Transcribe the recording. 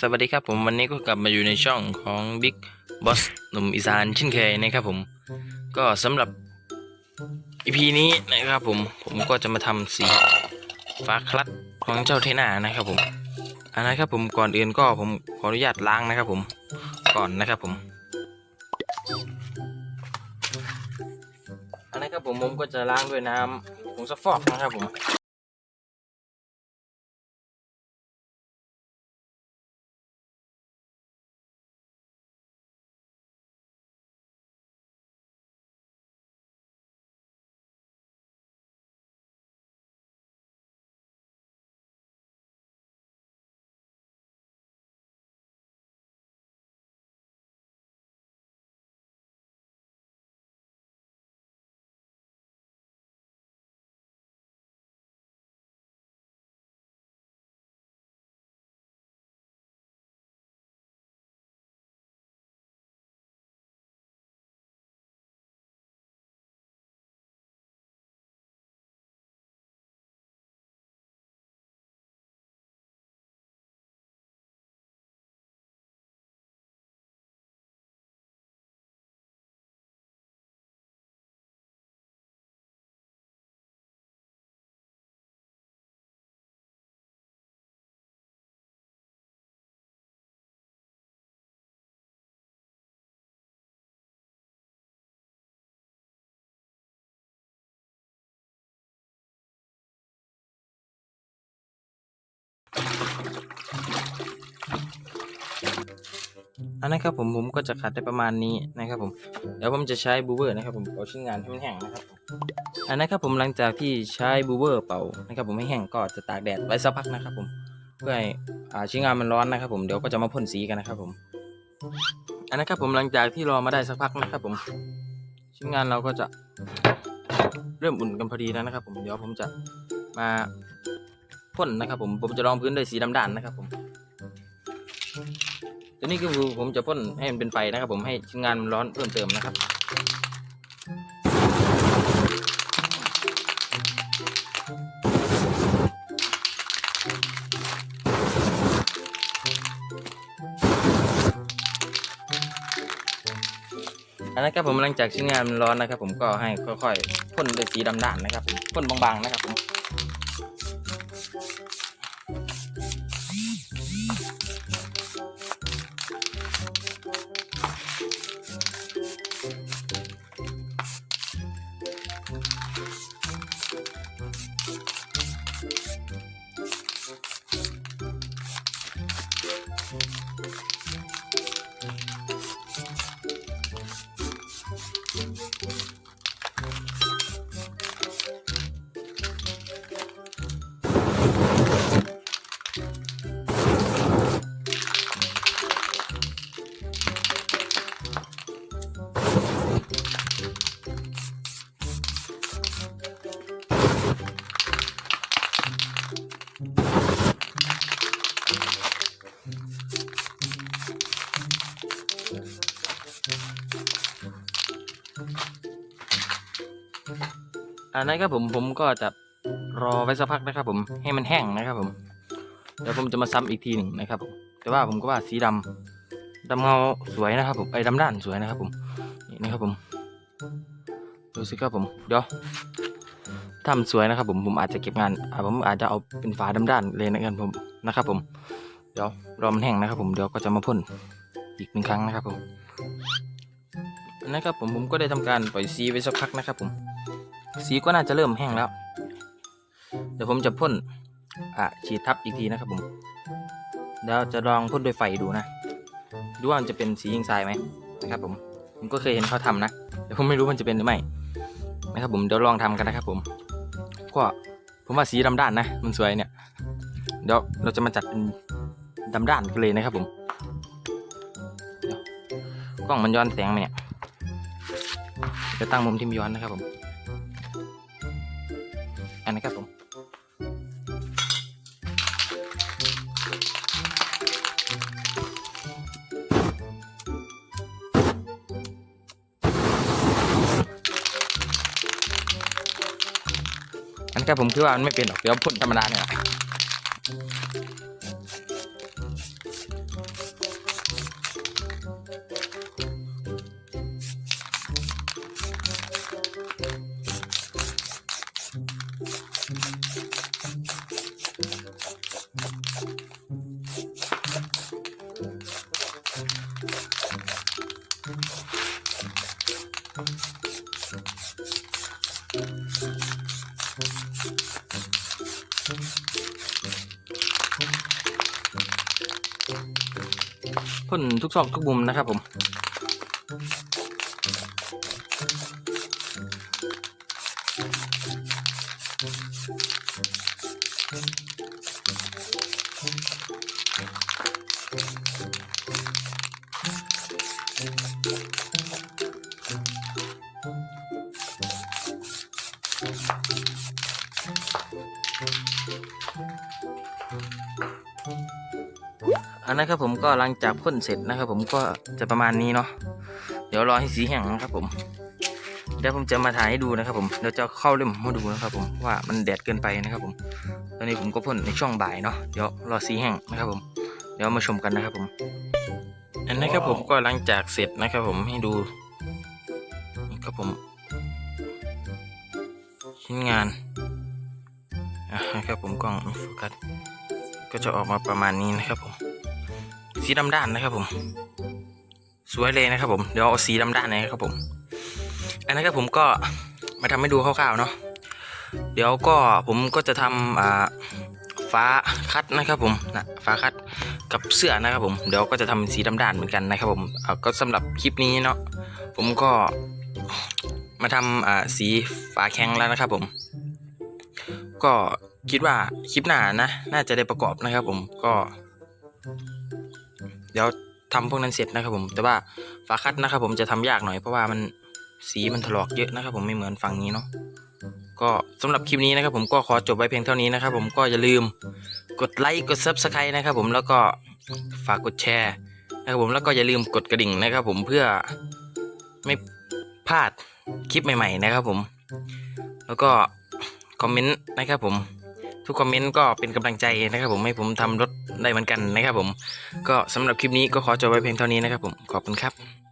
สวัสดีครับผมวันนี้ก็กลับมาอยู่ในช่องของ Big Boss หนุ่มอีสานเช่นเคยนะครับผม ก็สำหรับ EP นี้นะครับผมผมก็จะมาทำสีฟ้าคลัดของเจ้าเทน่านะครับผมอันนะครับผมก่อนอื่นก็ผมขออนุญาตล้างนะครับผมก่อนนะครับผม นนะครับผมผมก็จะล้างด้วยน้ำผงซักฟอกนะครับผม อันนะครับผมผมก็จะขัดได้ประมาณนี้นะครับผมเดี๋ยวผมจะใช้บูเบอร์นะครับผมเอาชิ้นงานให้มันแห้งนะครับผมอันนะครับผมหลังจากที่ใช้บูเบอร์เป่านะครับผมให้แห้งก็จะตากแดดไว้สักพักนะครับผมเพื่อให้อ่าชิ้นงานมันร้อนนะครับผมเดี๋ยวก็จะมาพ่นสีกันนะครับผมอันนะครับผมหลังจากที่รอมาได้สักพักนะครับผมชิ้นงานเราก็จะเริ่มอุ่นกันพอดีแล้วนะครับ ผมเดี๋ยวผมจะมาพ่นนะครับผมผมจะรองพื้นด้วยสีดำด่านนะครับผม ตัวนี้ก็คือผมจะพ่นให้มันเป็นไฟนะครับ ผมให้ชิ้นงานมันร้อนเพิ่มเติมนะครับอันนั้นครับผมหลังจากชิ้นงานมันร้อนนะครับ ผมก็ให้ค่อยๆพ่นด้วยสีดำด่านนะครับพ่นบางๆนะครับผม อันนั้นครับผมผมก็จะรอไว้สักพักนะครับ ผมให้มันแห้งนะครับ ผมเดี๋ยวผมจะมาซ้ำอีกทีหนึ่งนะครับผมแต่ว่าผมก็ว่าสีดำดำเงาสวยนะครับ ผมไอ้ดำด้านสวยนะครับผมนี่นะครับผมดูสิครับผมเดี๋ยวทำสวยนะครับ ผมผมอาจจะเก็บงานอ่าผมอาจจะเอาเป็นฝาดำด้านเลยนะครับผมนะครับ ผมเดี๋ยวรอมันแห้งนะครับ ผมเดี๋ยวก็จะมาพ่นอีกหนึ่งครั้งนะครับผมนะครับผมผมก็ได้ทำการปล่อยสีไว้สักพักนะครับผม สีก็น่าจะเริ่มแห้งแล้ว เดี๋ยวผมจะพ่นอะฉีดทับอีกทีนะครับผมเดี๋ยวจะลองพ่นด้วยไฟดูนะ ดูว่ามันจะเป็นสียิงทรายไหมนะครับ ผมผมก็เคยเห็นเขาทำนะแต่ผมไม่รู้มันจะเป็นหรือไม่นะครับ ผมเดี๋ยวลองทำกันนะครับ ผมก็ผมว่าสีดำด้านนะ มันสวยเนี่ย เดี๋ยวเราจะมาจัดเป็นดำด้านกันเลยนะครับ ผมกล้องมันย้อนแสงไหมเนี่ยจะตั้งมุมที่มย้อนนะครับผม กันนี้ครับผมอันนี้ครับผมคือว่ามันไม่เป็นหรอกเดี๋ยวพ่นธรรมดาเนี่ย พ่นทุกซอกทุกมุมนะครับผม อันนั้นครับผมก็หลังจากพ่นเสร็จนะครับผมก็จะประมาณนี้เนาะ เดี๋ยวรอให้สีแห้งนะครับผม เดี๋ยวผมจะมาถ่ายให้ดูนะครับผมเดี๋ยวจะเข้าเล่มมาดูนะครับผมว่ามันแดดเกินไปนะครับผมตอนนี้ผมก็พ่นในช่วงบ่ายเนาะเดี๋ยวรอสีแห้งนะครับผมเดี๋ยวมาชมกันนะครับผม อันนี้ครับผมก็หลังจากเสร็จนะครับผมให้ดูนี่ครับผม ชิ้นงานนะครับผมกล้องโฟกัสก็จะออกมาประมาณนี้นะครับผม สีดำด้านนะครับผม สวยเลยนะครับผม เดี๋ยวเอาสีดำด้านนะครับผม อันนั้นก็ผมก็มาทำให้ดูคร่าวๆเนาะเดี๋ยวก็ผมก็จะทำอ่าฟ้าคัดนะครับผมนะฟ้าคัดกับเสื้อนะครับผมเดี๋ยวก็จะทำเป็นสีดำด้านเหมือนกันนะครับผมก็สำหรับคลิปนี้เนาะผมก็มาทำอ่าสีฟ้าแข็งแล้วนะครับผม ก็คิดว่าคลิปหน้านะ น่าจะได้ประกอบนะครับผมก็ เดี๋ยวทำพวกนั้นเสร็จนะครับผม แต่ว่าฝาคัดนะครับผมจะทำยากหน่อยเพราะว่ามัน สีมันถลอกเยอะนะครับ ผมไม่เหมือนฝั่งนี้เนาะก็สำหรับคลิปนี้นะครับ ผมก็ขอจบไว้เพียงเท่านี้นะครับ ผมก็อย่าลืมกดไลค์กด subscribe นะครับ ผมแล้วก็ฝากกดแชร์นะครับผมแล้วก็อย่าลืมกดกระดิ่งนะครับ ผมเพื่อไม่พลาดคลิปใหม่ ๆ นะครับ ผม แล้วก็คอมเมนต์นะครับผมทุกคอมเมนต์ก็เป็นกำลังใจนะครับผมให้ผมทำรถได้เหมือนกันนะครับผมก็สำหรับคลิปนี้ก็ขอจบไว้เพียงเท่านี้นะครับผมขอบคุณครับ